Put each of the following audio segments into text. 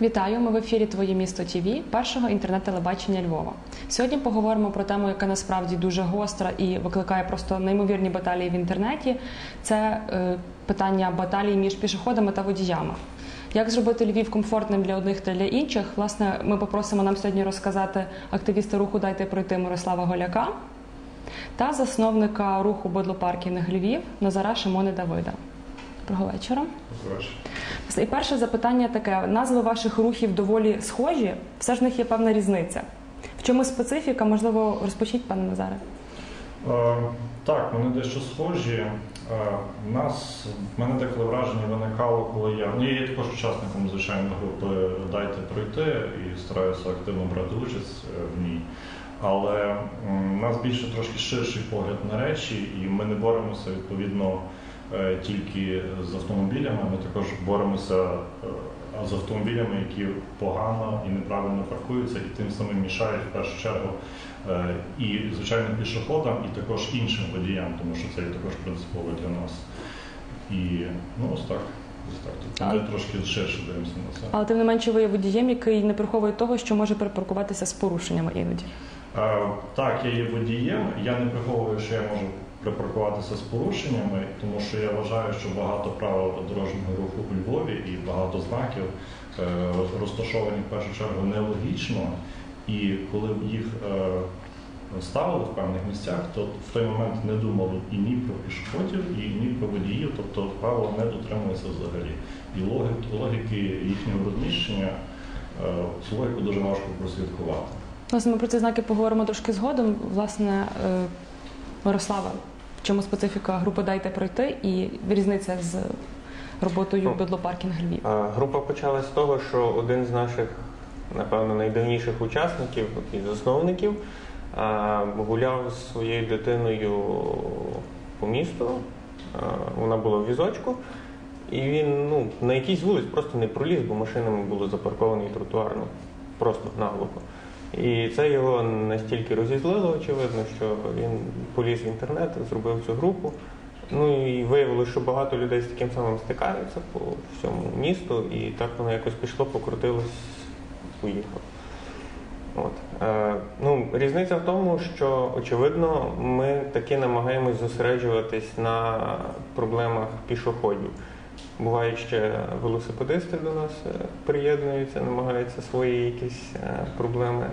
Вітаю! Ми в ефірі Твоє місто ТІВІ, першого інтернет-телебачення Львова. Сьогодні поговоримо про тему, яка насправді дуже гостра і викликає просто неймовірні баталії в інтернеті. Це е, питання баталій між пішоходами та водіями. Як зробити Львів комфортним для одних та для інших? Власне, ми попросимо нам сьогодні розказати активіста руху Дайте пройти Мирослава Голяка та засновника руху Бодлопаркінг Львів Назара Шимони Давида. Доброго вечора. І перше запитання таке: назви ваших рухів доволі схожі, все ж в них є певна різниця. В чому специфіка? Можливо, розпочніть, пане Назаре. Е, Так, вони дещо схожі. Е, У нас в мене деколи враження виникало, коли я. Ну, я є також учасником звичайно групи Дайте пройти і стараюся активно брати участь е, в ній. Але у нас більше трошки ширший погляд на речі, і ми не боремося відповідно тільки з автомобілями. Ми також боремося е, з автомобілями, які погано і неправильно паркуються, і тим самим мішають в першу чергу е, і звичайно пішоходам, і також іншим водіям, тому що це є також принципово для нас. І ну ось так. Так. Ми трошки ширше дивимося на це. Але тим не менше, ви є водієм, який не приховує того, що може перепаркуватися з порушеннями іноді. Е, Так, я є водієм. Я не приховую, що я можу припаркуватися з порушеннями, тому що я вважаю, що багато правил дорожнього руху у Львові і багато знаків е, розташовані в першу чергу нелогічно. І коли б їх е, ставили в певних місцях, то в той момент не думали і ні про пішоходів, і ні про водіїв, тобто правила не дотримуються взагалі. І логіки, логіки їхнього розміщення е, цю логіку дуже важко прослідкувати. Власне, ми про ці знаки поговоримо трошки згодом. Власне, Мирослава, чому специфіка групи Дайте пройти і різниця з роботою Ну, Бодлопаркінг Львів. Група почалась з того, що один з наших, напевно, найдавніших учасників і засновників гуляв з своєю дитиною по місту. Вона була в візочку, і він ну, на якійсь вулиці просто не проліз, бо машинами було запаркований тротуар, ну, просто наглухо. І це його настільки розізлило, очевидно, що він поліз в інтернет, зробив цю групу. Ну і виявилося, що багато людей з таким самим стикаються по всьому місту, і так воно якось пішло, покрутилось, поїхало. От. Е, ну, різниця в тому, що очевидно ми таки намагаємось зосереджуватись на проблемах пішоходів. Бувають ще велосипедисти до нас е, приєднуються, намагаються свої якісь е, проблеми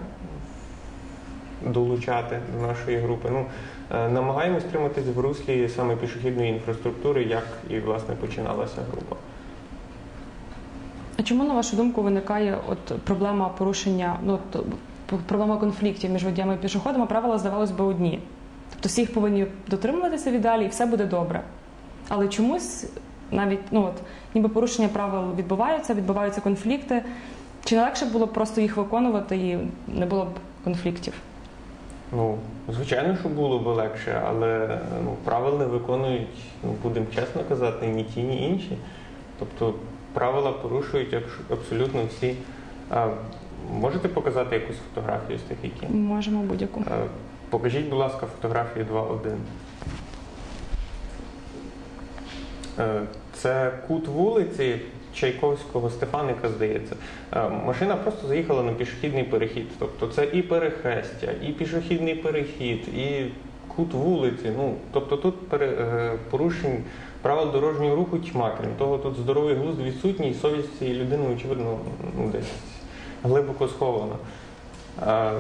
долучати до нашої групи. Ну, е, намагаємось триматись в руслі саме пішохідної інфраструктури, як і власне починалася група. А чому, на вашу думку, виникає от проблема порушення, ну проблема конфліктів між водіями і пішоходами? Правила здавалось би одні. Тобто всі їх повинні дотримуватися в ідеалі, і все буде добре. Але чомусь навіть ну от ніби порушення правил відбуваються, відбуваються конфлікти. Чи не легше було б просто їх виконувати і не було б конфліктів? Ну, звичайно, що було б легше, але ну, правил не виконують, ну, будемо чесно казати, ні ті, ні інші. Тобто правила порушують абсолютно всі. А, можете показати якусь фотографію з тих, які? Можемо будь-яку. Е, Покажіть, будь ласка, фотографію 2.1. Е, Це кут вулиці Чайковського Стефаника, здається. Е, Машина просто заїхала на пішохідний перехід. Тобто це і перехрестя, і пішохідний перехід, і кут вулиці. Ну, тобто тут е, порушень правил дорожнього руху тьма. Крім того, тут здоровий глузд відсутній, совість цієї людини, очевидно, ну, десь глибоко схована. Е,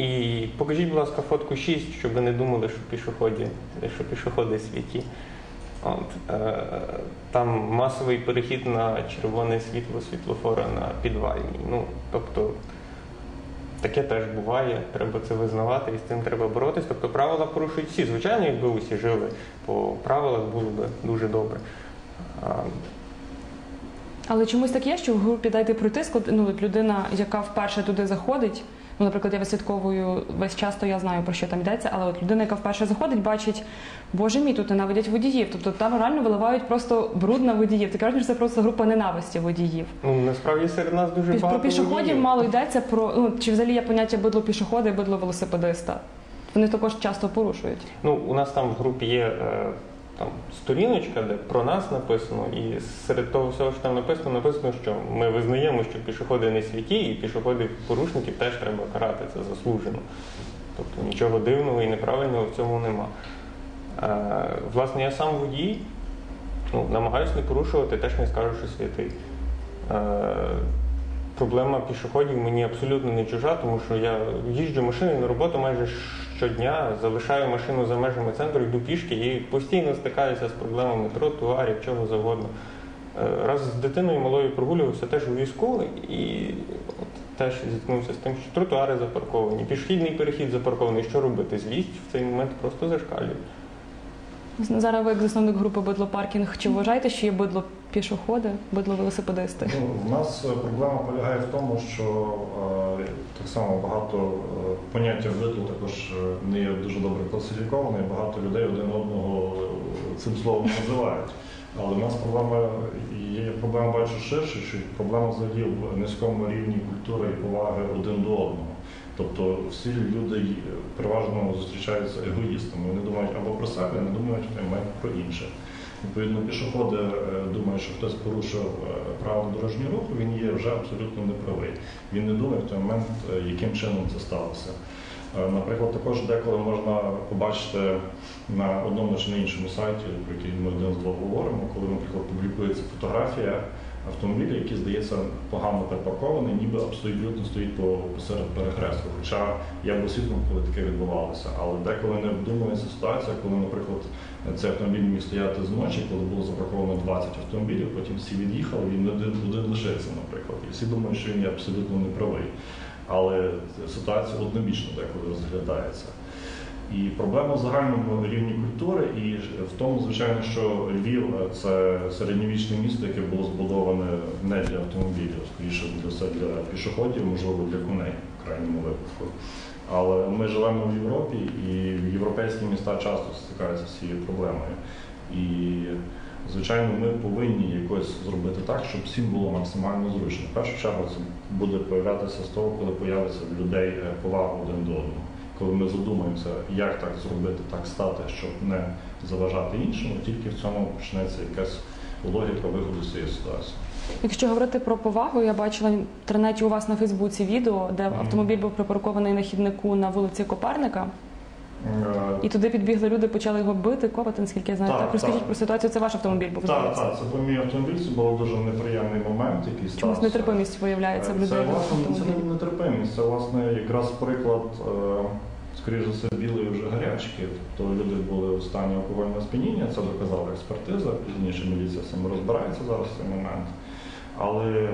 і покажіть, будь ласка, фотку 6, щоб ви не думали, що пішоході, що пішоходи святі. От, е, там масовий перехід на червоне світло світлофора на підвальній. Ну, тобто, таке теж буває, треба це визнавати і з цим треба боротись. Тобто правила порушують всі. Звичайно, якби усі жили по правилах, було б дуже добре. Але чомусь так є, що в групі дайте пройти ну, людина, яка вперше туди заходить. Ну, наприклад, я вислідковую весь час, то я знаю про що там йдеться, але от людина, яка вперше заходить, бачить, боже мій, тут ненавидять водіїв. Тобто там реально виливають просто бруд на водіїв. Таке що це просто група ненависті водіїв. ну, насправді серед нас дуже багато Про пішоходів водіїв. мало йдеться про ну чи взагалі є поняття бидло пішохода і бидло велосипедиста. Вони також часто порушують. Ну, у нас там в групі є е, там сторіночка, де про нас написано, і серед того всього, що там написано, написано, що ми визнаємо, що пішоходи не святі, і пішоходів порушників теж треба карати це заслужено. Тобто нічого дивного і неправильного в цьому нема. Е, власне, я сам водій, ну, намагаюся не порушувати, теж не скажу, що святий. Е, проблема пішоходів мені абсолютно не чужа, тому що я їжджу машиною на роботу майже щодня, залишаю машину за межами центру, йду пішки і постійно стикаюся з проблемами тротуарів, чого завгодно. Е, Раз з дитиною малою прогулювався теж у візку і от теж зіткнувся з тим, що тротуари запарковані, пішохідний перехід запаркований. Що робити? Злість в цей момент просто зашкалює. Зараз ви як засновник групи бидло паркінг. Чи вважаєте, що є бидло пішоходи, бидло велосипедисти? Ну, у нас е, проблема полягає в тому, що е, так само багато е, поняття виду також е, не є дуже добре класифіковане, і багато людей один одного е, цим словом називають. Але в нас проблема є проблема бачу ширше, що проблема взагалі в низькому рівні культури і поваги один до одного. Тобто всі люди переважно зустрічаються егоїстами. Вони думають або про себе, не думають про інших. Відповідно, пішоходи е, думають, що хтось порушив е, правила дорожнього руху, він є вже абсолютно неправий. Він не думає в той момент, е, яким чином це сталося. Наприклад, також деколи можна побачити на одному чи на іншому сайті, про який ми один з двох говоримо, коли, наприклад, публікується фотографія автомобіля, який здається погано припаркований, ніби абсолютно стоїть по посеред перехрестку. Хоча я був свідком, коли таке відбувалося. Але деколи не вдумується ситуація, коли, наприклад, цей автомобіль міг стояти зночі, коли було запарковано 20 автомобілів, потім всі від'їхали, він один лишився, наприклад. І всі думають, що він є абсолютно неправий. Але ситуація однобічно деколи розглядається. І проблема в загальному рівні культури, і в тому, звичайно, що Львів це середньовічне місто, яке було збудоване не для автомобілів, скоріше для все для пішоходів, можливо, для коней в крайньому випадку. Але ми живемо в Європі, і європейські міста часто стикаються з цією проблемою. І звичайно, ми повинні якось зробити так, щоб всім було максимально зручно. В першу чергу це буде появлятися з того, коли появиться в людей е, повага один до одного. Коли ми задумаємося, як так зробити, так стати, щоб не заважати іншому, тільки в цьому почнеться якась логіка виходу з цієї ситуації. Якщо говорити про повагу, я бачила в інтернеті у вас на Фейсбуці відео, де автомобіль був припаркований на хіднику на вулиці Коперника, Е, і туди підбігли люди, почали його бити, копати, наскільки я знаю. Так, Так, розкажіть так. про ситуацію. Це ваш автомобіль був Так, здається. так, це був мій автомобіль, це був дуже неприємний момент, який стався. Чомусь нетерпимість виявляється в людей. до власне, це не нетерпимість, це власне якраз приклад, е, скоріш за все, білої вже гарячки. Тобто люди були в стані алкогольного сп'яніння, це доказала експертиза, пізніше міліція з цим розбирається зараз в цей момент. Але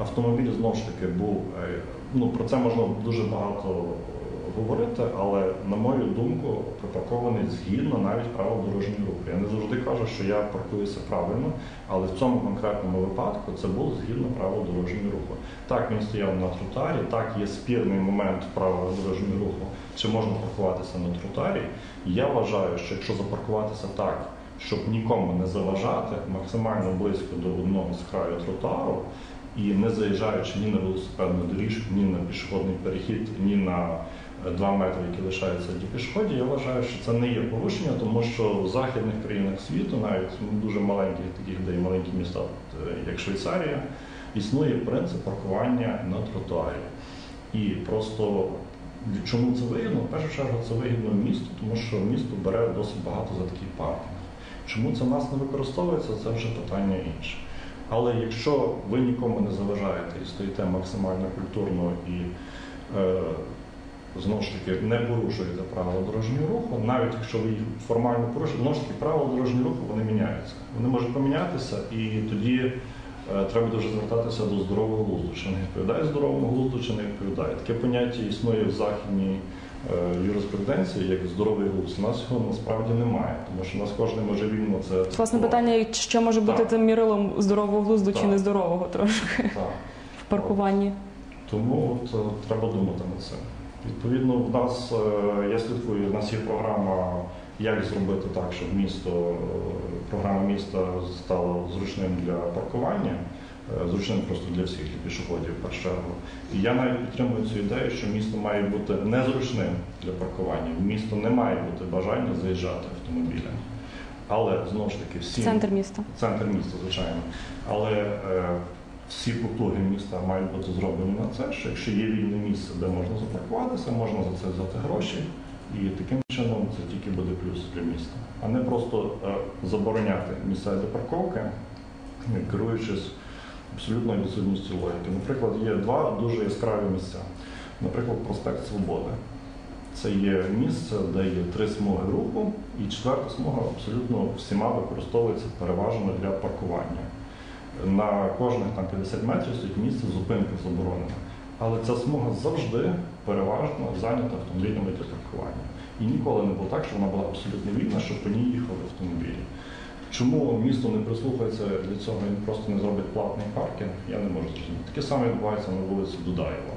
автомобіль знову ж таки був, е, ну про це можна дуже багато е, говорити, але на мою думку, припаркований згідно навіть правил дорожнього руху. Я не завжди кажу, що я паркуюся правильно, але в цьому конкретному випадку це було згідно правил дорожнього руху. Так він стояв на тротуарі, так є спірний момент правил дорожнього руху, чи можна паркуватися на тротуарі. Я вважаю, що якщо запаркуватися так, щоб нікому не заважати, максимально близько до одного з краю тротуару, і не заїжджаючи ні на велосипедну доріжку, ні на пішохідний перехід, ні на е, два метри, які лишаються для пішоходів, я вважаю, що це не є порушення, тому що в західних країнах світу, навіть в дуже маленьких таких, де є маленькі міста, е, як Швейцарія, існує принцип паркування на тротуарі. І просто чому це вигідно? В першу чергу це вигідно місту, тому що місто бере досить багато за такий паркінг. Чому це в нас не використовується, це вже питання інше. Але якщо ви нікому не заважаєте і стоїте максимально культурно і е, знову ж таки не порушуєте правила дорожнього руху, навіть якщо ви їх формально порушуєте, знову ж таки правила дорожнього руху вони міняються. Вони можуть помінятися, і тоді е, треба дуже звертатися до здорового глузду. Чи не відповідає здоровому глузду, чи не відповідає. Таке поняття існує в західній е, юриспруденції, як здоровий глузд. У нас його насправді немає, тому що у нас кожен може вільно це. Власне питання, що може бути Так. тим мірилом здорового глузду чи Так. нездорового трошки Так. в паркуванні. Тому от, е, треба думати над цим. Відповідно, в нас е, я слідкую, в нас є програма, як зробити так, щоб місто, е, програма міста стала зручним для паркування, е, зручним просто для всіх, для пішоходів в першу чергу. І я навіть підтримую цю ідею, що місто має бути незручним для паркування. В місто не має бути бажання заїжджати автомобілем. Але знову ж таки всі Центр міста. центр міста, звичайно. Але всі потуги міста мають бути зроблені на це, що якщо є вільне місце, де можна запаркуватися, можна за це взяти гроші, і таким чином це тільки буде плюс для міста, а не просто е, забороняти місця для парковки, керуючись абсолютно відсутністю логіки. Наприклад, є два дуже яскраві місця. Наприклад, проспект Свободи. Це є місце, де є три смуги руху, і четверта смуга абсолютно всіма використовується переважно для паркування. На кожних там 50 метрів стоїть місце зупинки заборонене. Але ця смуга завжди переважно зайнята автомобілями для паркування. І ніколи не було так, що вона була абсолютно вільна, щоб по ній їхали автомобілі. Чому місто не прислухається для цього і просто не зробить платний паркінг, я не можу зрозуміти. Таке саме відбувається на вулиці Дудаєва,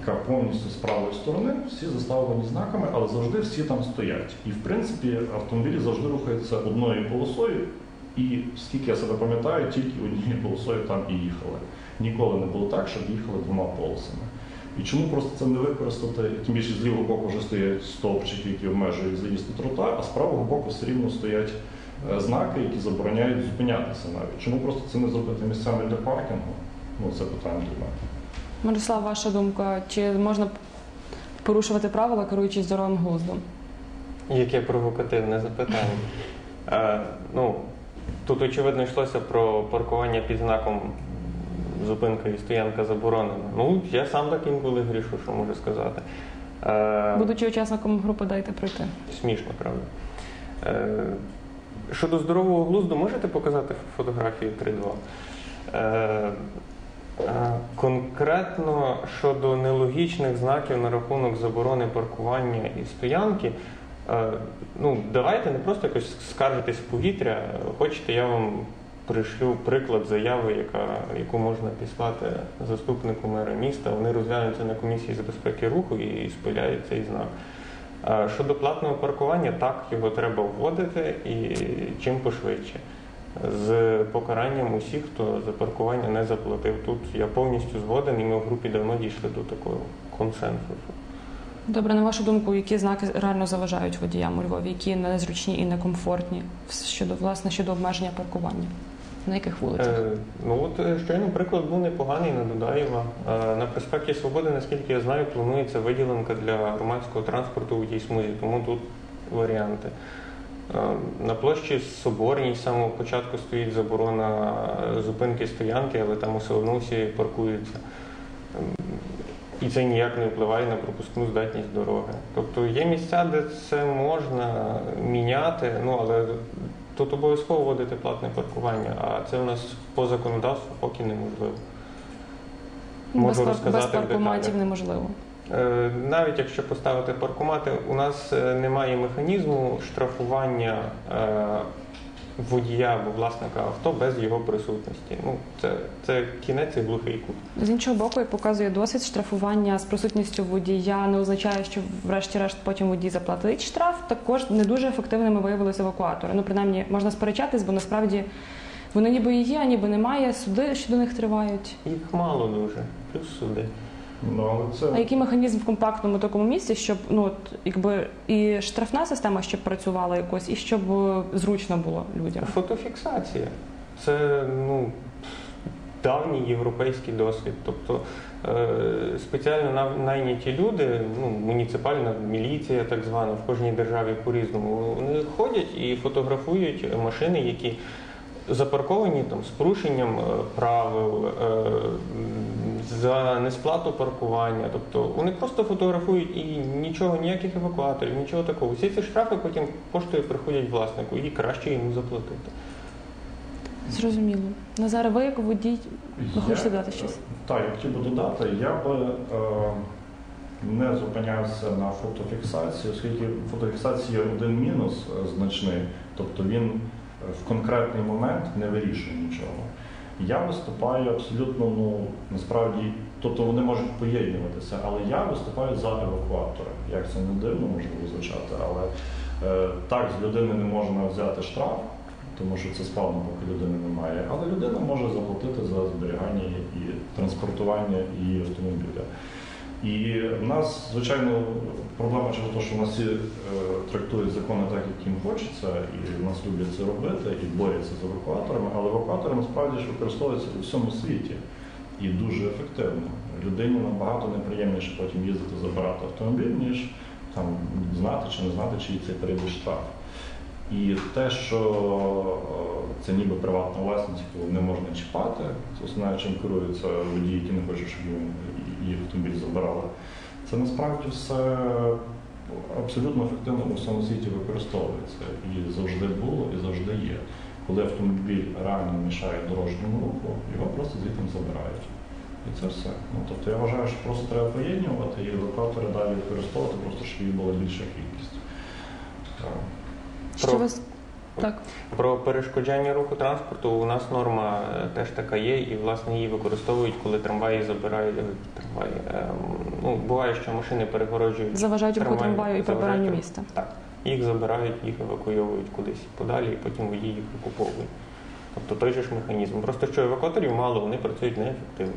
яка повністю з правої сторони, всі заставлені знаками, але завжди всі там стоять. І в принципі автомобілі завжди рухаються одною полосою, і скільки я себе пам'ятаю, тільки однією полосою там і їхали. Ніколи не було так, щоб їхали двома полосами. І чому просто це не використати, тим більше з лівого боку вже стоять стовпчики, які обмежують заїзд на тротуар, а з правого боку все рівно стоять е, знаки, які забороняють зупинятися навіть. Чому просто це не зробити місцями для паркінгу? Ну, це питання для мене. Мирослав, ваша думка, чи можна порушувати правила, керуючись здоровим глуздом? Яке провокативне запитання. Е, ну, тут, очевидно, йшлося про паркування під знаком зупинка і стоянка заборонена. Ну, я сам так інколи грішу, що можу сказати. Е, Будучи учасником групи, дайте пройти. Смішно, правда. Е, щодо здорового глузду, можете показати фотографію 3.2? Е, е, конкретно щодо нелогічних знаків на рахунок заборони паркування і стоянки, ну, давайте не просто якось скаржитись в повітря. Хочете, я вам пришлю приклад заяви, яка, яку можна післати заступнику мера міста. Вони розглянуться на комісії з безпеки руху і спиляють цей знак. Щодо платного паркування, так, його треба вводити і чим пошвидше. З покаранням усіх, хто за паркування не заплатив. Тут я повністю згоден, і ми в групі давно дійшли до такого консенсусу. Добре, на вашу думку, які знаки реально заважають водіям у Львові, які незручні і некомфортні щодо власне щодо обмеження паркування? На яких вулицях? Е, ну от е, щойно приклад був непоганий на Дудаєва. Е, на проспекті Свободи, наскільки я знаю, планується виділенка для громадського транспорту у тій смузі, тому тут варіанти. Е, на площі Соборній з самого початку стоїть заборона зупинки стоянки, але там все одно всі паркуються. І це ніяк не впливає на пропускну здатність дороги. Тобто є місця, де це можна міняти, ну але тут обов'язково вводити платне паркування, а це у нас по законодавству поки неможливо. можу пар- розказати без паркоматів неможливо. Е, Навіть якщо поставити паркомати, у нас е, немає механізму штрафування е, водія або власника авто без його присутності. Ну, це, це кінець і глухий кут. З іншого боку, як показує досвід, штрафування з присутністю водія не означає, що врешті-решт потім водій заплатить штраф. Також не дуже ефективними виявилися евакуатори. Ну, принаймні, можна сперечатись, бо насправді вони ніби є, а ніби немає. Суди щодо них тривають. Їх мало дуже, плюс суди. Ну, але це А який механізм в компактному такому місці, щоб ну от якби і штрафна система щоб працювала якось, і щоб е, зручно було людям? Фотофіксація. Це ну, давній європейський досвід. Тобто е, спеціально найняті люди, ну, муніципальна міліція, так звана, в кожній державі по-різному. Вони ходять і фотографують машини, які запарковані там, з порушенням е, правил, е, за несплату паркування. Тобто вони просто фотографують і нічого, ніяких евакуаторів, нічого такого. Всі ці штрафи потім поштою приходять власнику і краще йому заплатити. Зрозуміло. Назаре, ви як водій, ви хочете додати щось? Так, я хотів би додати, я би е, не зупинявся на фотофіксації, оскільки фотофіксації є один мінус е, значний, тобто він е, в конкретний момент не вирішує нічого. Я виступаю абсолютно, ну насправді, тобто вони можуть поєднуватися, але я виступаю за евакуатора. Як це не дивно можливо звучати, але е, так з людини не можна взяти штраф, тому що це складно, поки людини немає. Але людина може заплатити за зберігання і транспортування її автомобіля. І в нас, звичайно, проблема через те, що в нас всі е, трактують закони так, як їм хочеться, і нас люблять це робити, і борються з евакуаторами, але евакуатори насправді ж використовуються у всьому світі і дуже ефективно. Людині набагато неприємніше потім їздити забирати автомобіль, ніж там знати чи не знати, чи це прийде штраф. І те, що е, це ніби приватна власність, яку не можна чіпати, це основне, чим керуються водії, які не хочуть, щоб їх автомобіль забирали. Це насправді все абсолютно ефективно у всьому світі використовується. І завжди було, і завжди є. Коли автомобіль реально мішає дорожньому руху, його просто звідти забирають. І це все. Ну, тобто я вважаю, що просто треба поєднувати і евакуатори далі використовувати, просто щоб їх була більша кількість. Що Про- вас так? Про перешкоджання руху транспорту у нас норма е, теж така є, і власне її використовують, коли трамваї забирають е, трамваї. ем, Ну буває, що машини перегороджують Заважають руху трамваю і прибиранню міста. Так. Їх забирають, їх евакуйовують кудись подалі, і потім водій їх викуповує. Тобто той же ж механізм. Просто що евакуаторів мало, вони працюють неефективно.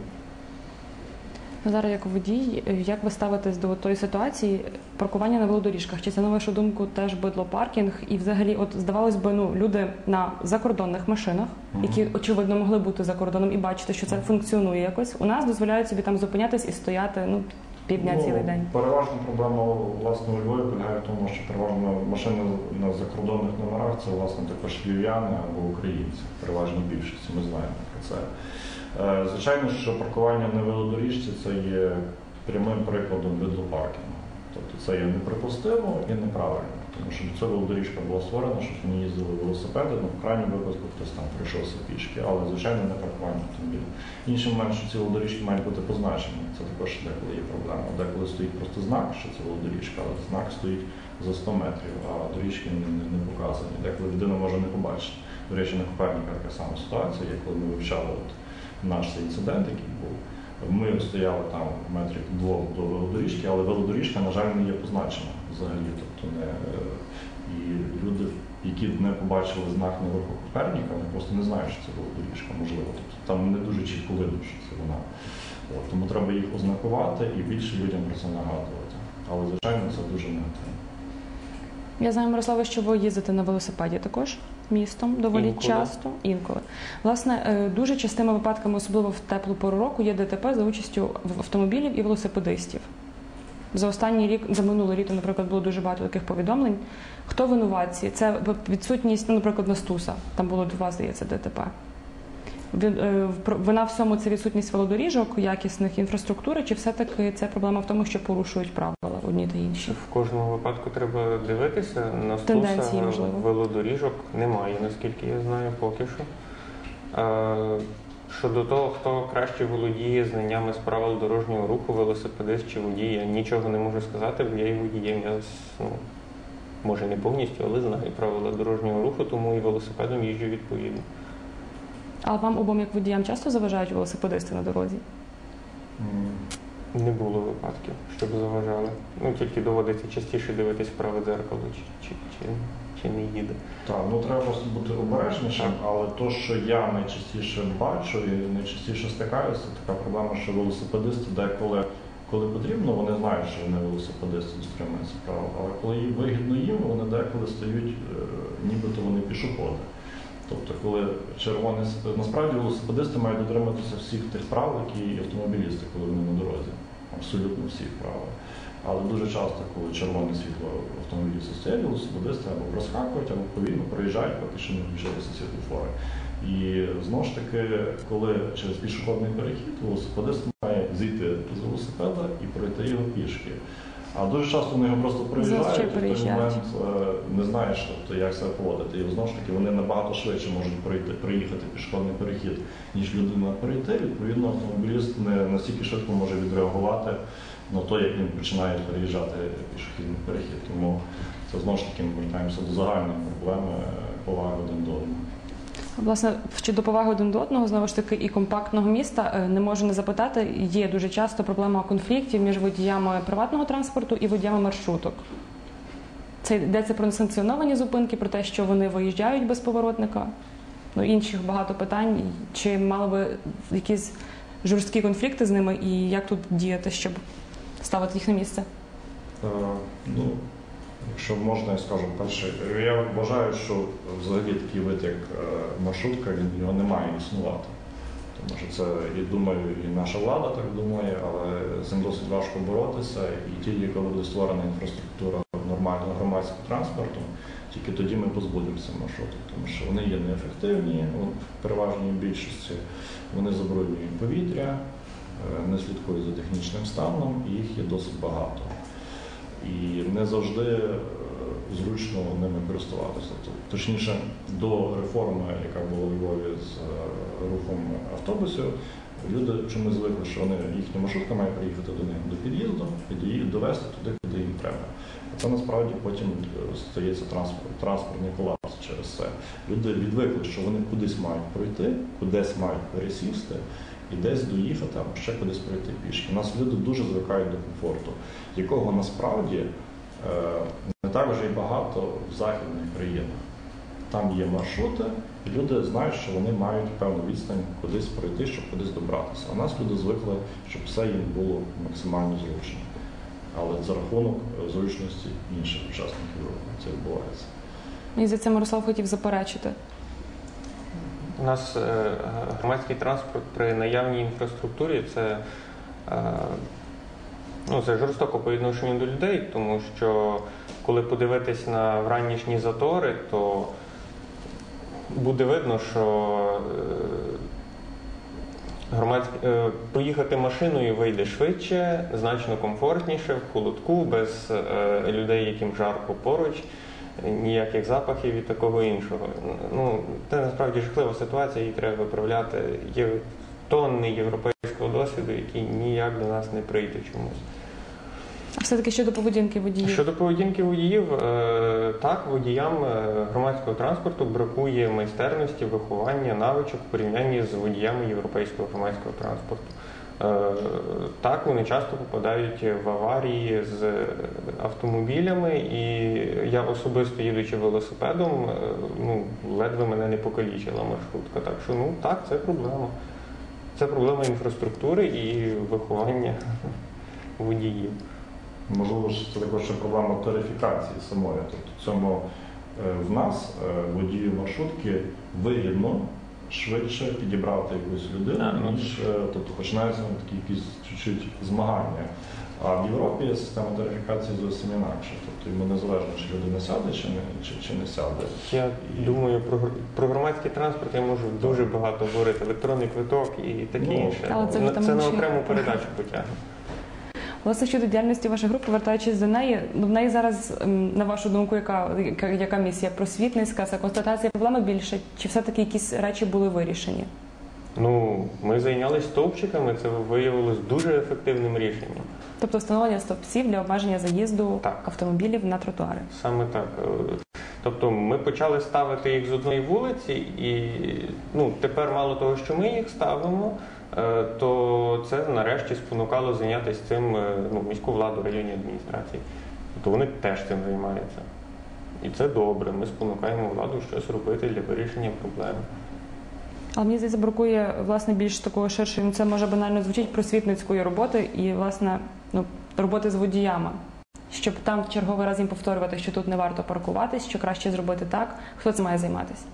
Назаре, як водій, як ви ставитесь до тої ситуації паркування на велодоріжках? Чи це на вашу думку теж бидло-паркінг? І взагалі, от здавалось би, ну люди на закордонних машинах, які очевидно могли бути за кордоном і бачити, що це функціонує якось. У нас дозволяють собі там зупинятись і стояти ну півдня Ну, цілий день. Переважна проблема власне у Львові полягає в тому, що переважно машини на закордонних номерах це власне також львів'яни або українці. в Переважній більшості. Ми знаємо про це. Е, Звичайно, що паркування на велодоріжці це є прямим прикладом видлопаркінгу. Тобто це є неприпустимо і неправильно. Тому що цього велодоріжка була створена, щоб вони їздили велосипеди, ну в крайньому випадку хтось там прийшовся пішки, але звичайно не паркування автомобіля. Інший момент, що ці велодоріжки мають бути позначені. Це також деколи є проблема. Деколи стоїть просто знак, що це велодоріжка, але знак стоїть за 100 метрів, а доріжки не, не, не показані. Деколи людина може не побачити. До речі, на Коперніка така сама ситуація, як коли ми вивчали наш цей інцидент, який був. Ми стояли там метрів двох до велодоріжки, але велодоріжка, на жаль, не є позначена взагалі. Тобто не, і люди, які не побачили знак на наверху Коперніка, вони просто не знають, що це велодоріжка, можливо. Тобто там не дуже чітко видно, що це вона. От, тому треба їх ознакувати і більше людям про це нагадувати. Але, звичайно, це дуже негативно. Я знаю, Мирославе, що ви їздите на велосипеді також містом доволі Інколи. часто. Інколи. Власне, е, дуже частими випадками, особливо в теплу пору року, є ДТП за участю в- автомобілів і велосипедистів. За останній рік, за минуле літо, наприклад, було дуже багато таких повідомлень. Хто винуватці? Це відсутність, ну, наприклад, Настуса. Там було два, здається, ДТП. Він- е, в- Вина в всьому це відсутність велодоріжок, якісних інфраструктури, чи все-таки це проблема в тому, що порушують правила одні та інші? В кожному випадку треба дивитися. На Тенденції, можливо. велодоріжок немає, наскільки я знаю, поки що. Е, Щодо того, хто краще володіє знаннями з правил дорожнього руху, велосипедист чи водій, я нічого не можу сказати, бо я і водієм. Я ну, може не повністю, але знаю правила дорожнього руху, тому і велосипедом їжджу відповідно. А вам обом як водіям часто заважають велосипедисти на дорозі? Не було випадків, щоб заважали. Ну тільки доводиться частіше дивитись в праве дзеркало, чи, чи, чи, чи не їде. Так, ну треба бути обережнішим, але то, що я найчастіше бачу і найчастіше стикаюся, така проблема, що велосипедисти деколи, коли потрібно, вони знають, що вони велосипедисти дотримуються правил, але коли їм вигідно їм, вони деколи стають, е, нібито вони пішоходи. Тобто, коли червоний насправді велосипедисти мають дотримуватися всіх тих правил, які і автомобілісти, коли вони на дорозі, абсолютно всіх правил. Але дуже часто, коли червоне світло в автомобілі стоять, велосипедисти або проскакують, або повільно проїжджають, поки що не включилися світлофори. І знову ж таки, коли через пішохідний перехід велосипедист має зійти з велосипеда і пройти його пішки. А дуже часто вони його просто проїжджають, Зазвичай і в той момент е, не знаєш, тобто, як себе поводити. І знову ж таки вони набагато швидше можуть пройти, проїхати пішохідний перехід, ніж людина перейти. Відповідно, автомобіліст не настільки швидко може відреагувати на те, як він починає переїжджати пішохідний перехід. Тому це знову ж таки ми повертаємося до загальної проблеми е, поваги один до одного. Власне, щодо поваги один до одного, знову ж таки, і компактного міста е, не можу не запитати. Є дуже часто проблема конфліктів між водіями приватного транспорту і водіями маршруток. Це йдеться про несанкціоновані зупинки, про те, що вони виїжджають без поворотника. Ну, інших багато питань. Чи мали би якісь жорсткі конфлікти з ними, і як тут діяти, щоб ставити їх на місце? Е, Ну, якщо можна, я скажу перше. Я вважаю, що взагалі такий вид, як е, маршрутка, він його не має існувати. Тому що це, і думаю, і наша влада так думає, але з цим досить важко боротися. І тільки коли буде створена інфраструктура нормального громадського транспорту, тільки тоді ми позбудемося маршруток, тому що вони є неефективні, в переважній більшості вони забруднюють повітря, е, не слідкують за технічним станом, і їх є досить багато. І не завжди е, зручно ними користуватися. Точніше, до реформи, яка була у Львові з е, рухом автобусів, люди чомусь звикли, що вони їхня маршрутка має приїхати до них до під'їзду і довести туди, куди їм треба. Це насправді потім е, стається транспорт, транспортний колапс через це. Люди відвикли, що вони кудись мають пройти, кудись мають пересісти і десь доїхати, або ще кудись пройти пішки. У нас люди дуже звикають до комфорту, якого насправді е, не так вже й багато в західних країнах. Там є маршрути, і люди знають, що вони мають певну відстань кудись пройти, щоб кудись добратися. А нас люди звикли, щоб все їм було максимально зручно. Але за рахунок е, зручності інших учасників руху це відбувається. Мені здається, Мирослав хотів заперечити. У нас е, громадський транспорт при наявній інфраструктурі це, е, ну, це жорстоко по відношенню до людей, тому що коли подивитись на вранішні затори, то буде видно, що е, громадськ... е, поїхати машиною вийде швидше, значно комфортніше, в холодку, без людей, яким жарко поруч ніяких запахів і такого іншого. Ну, це насправді жахлива ситуація, її треба виправляти. Є тонни європейського досвіду, який ніяк до нас не прийде чомусь. А все-таки щодо поведінки водіїв. Щодо поведінки водіїв, е, так, водіям е, громадського транспорту бракує майстерності, виховання, навичок в порівнянні з водіями європейського громадського транспорту. Е, Так, вони часто попадають в аварії з автомобілями, і я особисто їдучи велосипедом, е, ну, ледве мене не покалічила маршрутка. Так що ну так, це проблема. Це проблема інфраструктури і виховання водіїв. Можливо, це також проблема тарифікації самої. Тобто цьому е, в нас водію маршрутки вигідно швидше підібрати якусь людину, ну. ніж е, тобто починаються такі якісь чуть-чуть змагання. А в Європі система тарифікації зовсім інакша. Тобто йому незалежно, чи людина сяде, чи не, чи, чи не сяде. Я думаю, про, про громадський транспорт я можу дуже багато говорити. Електронний квиток і таке Ну, інше. але це На- це на окрему передачу потягне. Власне, щодо діяльності вашої групи, повертаючись до неї, ну в неї зараз, ем, на вашу думку, яка, яка, яка місія просвітницька, це констатація проблеми більше, чи все-таки якісь речі були вирішені? Ну, ми зайнялися стовпчиками, це виявилось дуже ефективним рішенням. Тобто встановлення стовпців для обмеження заїзду Так. автомобілів на тротуари. Саме так. Е, Тобто ми почали ставити їх з одної вулиці, і ну, тепер мало того, що ми їх ставимо, то це нарешті спонукало зайнятися цим е, ну, міську владу районні адміністрації. Тобто вони теж цим займаються. І це добре. Ми спонукаємо владу щось робити для вирішення проблем. Але мені здається, бракує власне більш такого ширшої, ну це може банально звучить просвітницької роботи і власне ну роботи з водіями. Щоб там в черговий раз їм повторювати, що тут не варто паркуватись, що краще зробити так. Хто це має займатися?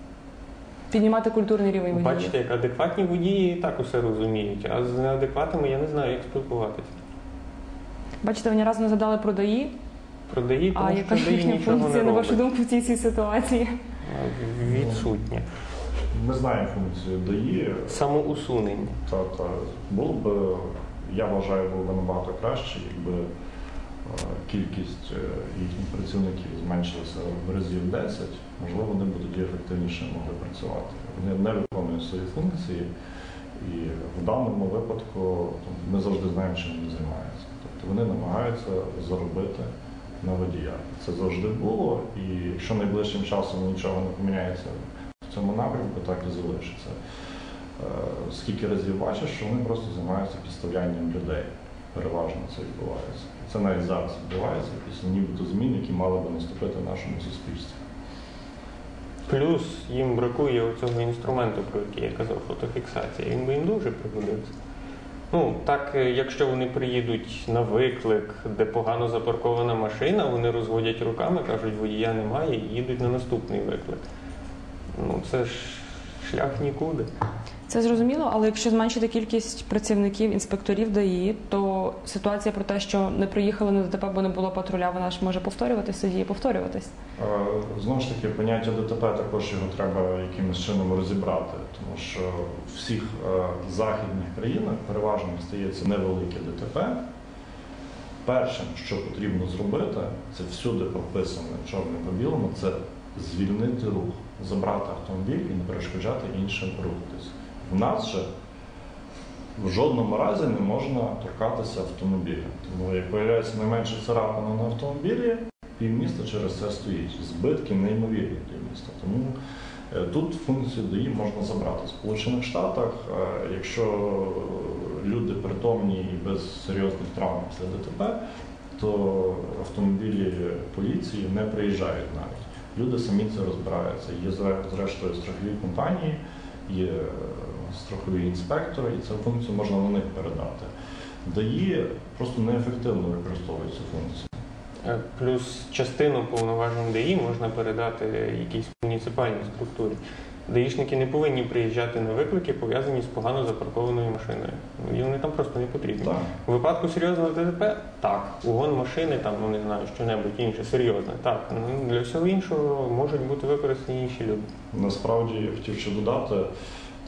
Піднімати культурний рівень водіїв. Бачите, як адекватні водії і так усе розуміють, а з неадекватними я не знаю, як спілкуватися. Бачите, разу не згадали про ДАІ, Продаї, тому а що яка ДАІ їхня нічого не функція, на вашу робить. думку, в цій цій ситуації? Відсутня. Ми знаємо функцію ДАІ. Самоусунення. Та, та було б, я вважаю, було б набагато краще, якби кількість е, їхніх працівників зменшилася в разів 10, можливо, вони б тоді ефективніше могли працювати. Вони не виконують свої функції, і в даному випадку ми завжди знаємо, чим вони займаються. Тобто вони намагаються заробити на водіях. Це завжди було, і якщо найближчим часом нічого не поміняється в цьому напрямку, так і залишиться. Е, скільки разів бачиш, що вони просто займаються підставлянням людей. Переважно це відбувається. Це навіть зараз відбувається після нібито змін, які мали би наступити в нашому суспільстві. Плюс їм бракує цього інструменту, про який я казав, фотофіксація. Він би їм дуже пригодився. Ну так, е, якщо вони приїдуть на виклик, де погано запаркована машина, вони розводять руками, кажуть, водія немає, і їдуть на наступний виклик. Ну це ж шлях нікуди. Це зрозуміло, але якщо зменшити кількість працівників, інспекторів ДАІ, то ситуація про те, що не приїхали на ДТП, бо не було патруля, вона ж може повторюватися і повторюватись. Знову ж таки, поняття ДТП також його треба якимось чином розібрати, тому що в всіх е, західних країнах переважно стається невелике ДТП. Першим, що потрібно зробити, це всюди прописано чорним по білому, це звільнити рух, забрати автомобіль і не перешкоджати іншим рухатись. В нас же в жодному разі не можна торкатися автомобіля. Тому як виявляється найменше царапина на автомобілі, півміста через це стоїть. Збитки неймовірні для міста. Тому е, тут функцію ДАІ можна забрати. В Сполучених Штатах, е, якщо люди притомні і без серйозних травм після ДТП, то автомобілі поліції не приїжджають навіть. Люди самі це розбираються. Є зрештою страхові компанії, є е, страхові інспектори, і цю функцію можна на них передати. ДАІ просто неефективно використовують цю функцію. Е, Плюс частину повноважень ДАІ можна передати якійсь муніципальній структурі. Даїшники не повинні приїжджати на виклики, пов'язані з погано запаркованою машиною. І вони там просто не потрібні. Так. У випадку серйозного ДТП так. Угон машини, там, ну не знаю, що-небудь інше, серйозне. Так. Ну, для всього іншого можуть бути використані інші люди. Насправді я хотів ще додати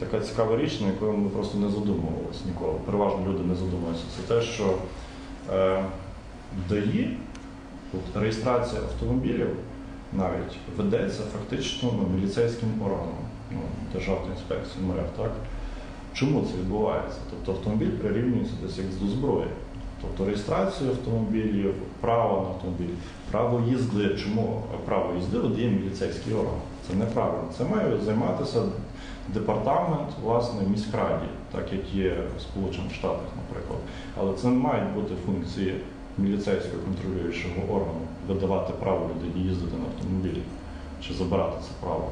така цікава річ, на яку ми просто не задумувалися ніколи. Переважно люди не задумуються. Це те, що е, ДАІ, от реєстрація автомобілів навіть ведеться фактично ну, міліцейським органом ну, Державної інспекції МРФ. Так? Чому це відбувається? Тобто автомобіль прирівнюється десь як до зброї. Тобто реєстрацію автомобілів, право на автомобіль, право їзди. Чому право їзди видає міліцейський орган? Це неправильно. Це має займатися департамент власне міськраді, так як є в Сполучених Штатах, наприклад. Але це не мають бути функції міліцейського контролюючого органу видавати право людині їздити на автомобілі чи забирати це право.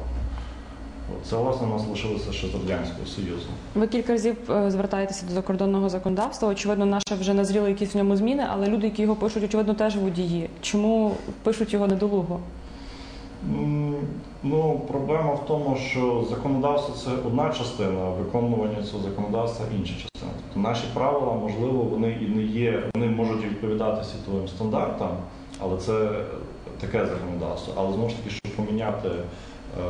Це власне у нас лишилося ще з Радянського Союзу. Ви кілька разів е, звертаєтеся до закордонного законодавства. Очевидно, наше вже назріли якісь в ньому зміни, але люди, які його пишуть, очевидно, теж водії. Чому пишуть його недолуго? Ну, проблема в тому, що законодавство це одна частина, а виконування цього законодавства інша частина. Тобто наші правила, можливо, вони і не є, вони можуть відповідати світовим стандартам, але це таке законодавство. Але знову ж таки, щоб поміняти е,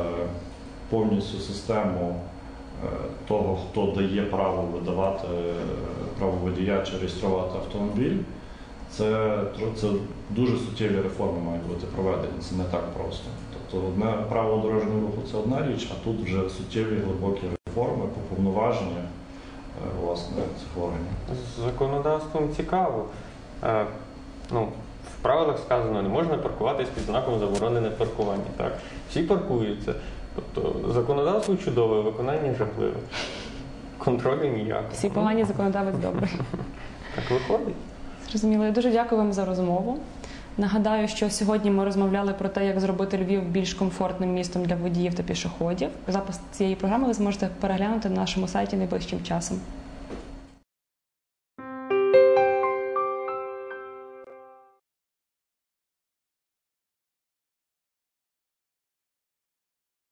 повністю систему е, того, хто дає право видавати е, право водія чи реєструвати автомобіль, це, це дуже суттєві реформи мають бути проведені. Це не так просто. Тобто одне право дорожнього руху це одна річ, а тут вже суттєві глибокі реформи по повноваження е, власне цих органів. З законодавством цікаво. Е, ну, в правилах сказано, не можна паркуватись під знаком заборонене паркування. Так? Всі паркуються. Тобто законодавство чудове, виконання жахливе. Контролю ніякого. Всі погані законодавець добрий. Так виходить. Зрозуміло. Я дуже дякую вам за розмову. Нагадаю, що сьогодні ми розмовляли про те, як зробити Львів більш комфортним містом для водіїв та пішоходів. Запис цієї програми ви зможете переглянути на нашому сайті найближчим часом.